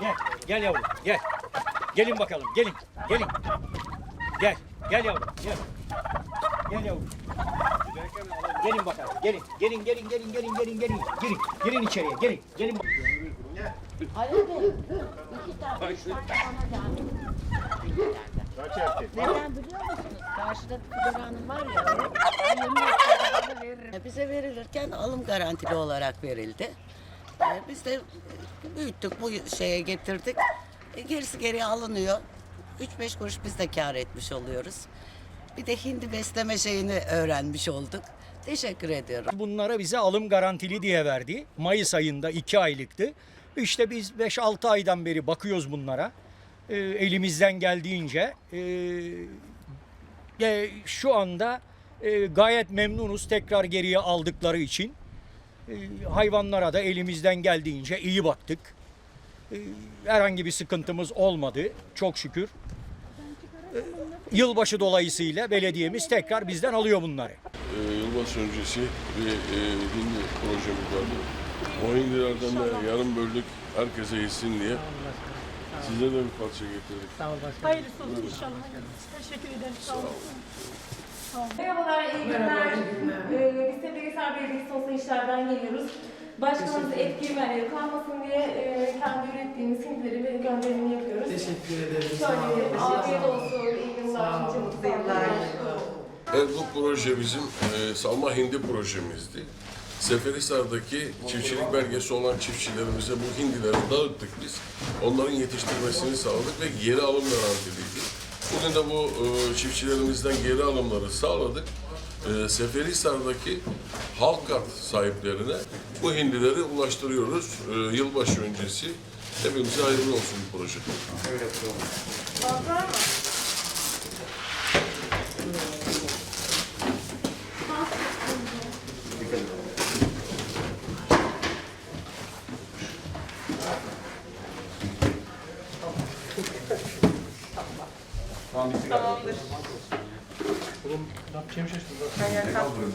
Gel. Gel yavrum. Gel. Gelin bakalım. Gelin. Gelin. Gel. Gel yavrum. Gel. Gel yavrum. Gelin bakalım. Gelin. Gelin gelin gelin gelin gelin gelin. Girin. Girin içeriye. Gelin. Gelin. bak- Ali Bey, iki tane tane bana geldi. Neden biliyor musunuz? Karşıda Fidan Hanım var ya. ederim bana veririm. Bize verilirken alım garantili olarak verildi. Biz de büyüttük, bu şeye getirdik. E, Gerisi geriye alınıyor. 3-5 kuruş biz de kar etmiş oluyoruz. Bir de hindi besleme şeyini öğrenmiş olduk. Teşekkür ediyorum. Bunlara bize alım garantili diye verdi. Mayıs ayında 2 aylıktı. İşte biz 5-6 aydan beri bakıyoruz bunlara. Ee, elimizden geldiğince. Ee, e, şu anda e, gayet memnunuz tekrar geriye aldıkları için. Ee, hayvanlara da elimizden geldiğince iyi baktık. Ee, herhangi bir sıkıntımız olmadı çok şükür. Ee, yılbaşı dolayısıyla belediyemiz tekrar bizden alıyor bunları. e, yılbaşı öncesi bir e, hindi projemiz vardı. O hindilerden de yarım böldük herkese yesin diye. Size de bir parça getirdik. Hayırlısı olsun inşallah. Teşekkür ederim. Sağ olun. Merhabalar, iyi günler. Ee, de Bilgisayar İşler'den geliyoruz. Başkanımız et girmenleri kalmasın diye e, kendi ürettiğimiz hindileri ve gönderimini yapıyoruz. Teşekkür ederim. Şöyle afiyet olsun, iyi günler. Sağ olun. Mutlu yıllar. Evet bu proje bizim e, salma hindi projemizdi. Seferihisar'daki çiftçilik belgesi olan çiftçilerimize bu hindileri dağıttık biz. Onların yetiştirmesini sağladık ve geri alım garantiliydi. Bugün de bu e, çiftçilerimizden geri alımları sağladık. Ee, Seferihisar'daki halk kart sahiplerine bu hindileri ulaştırıyoruz. Ee, yılbaşı öncesi hepimize hayırlı olsun bu proje. Öyle yapalım. Tamamdır yapacağımı şaşırdım. Ben yani kalkıyorum.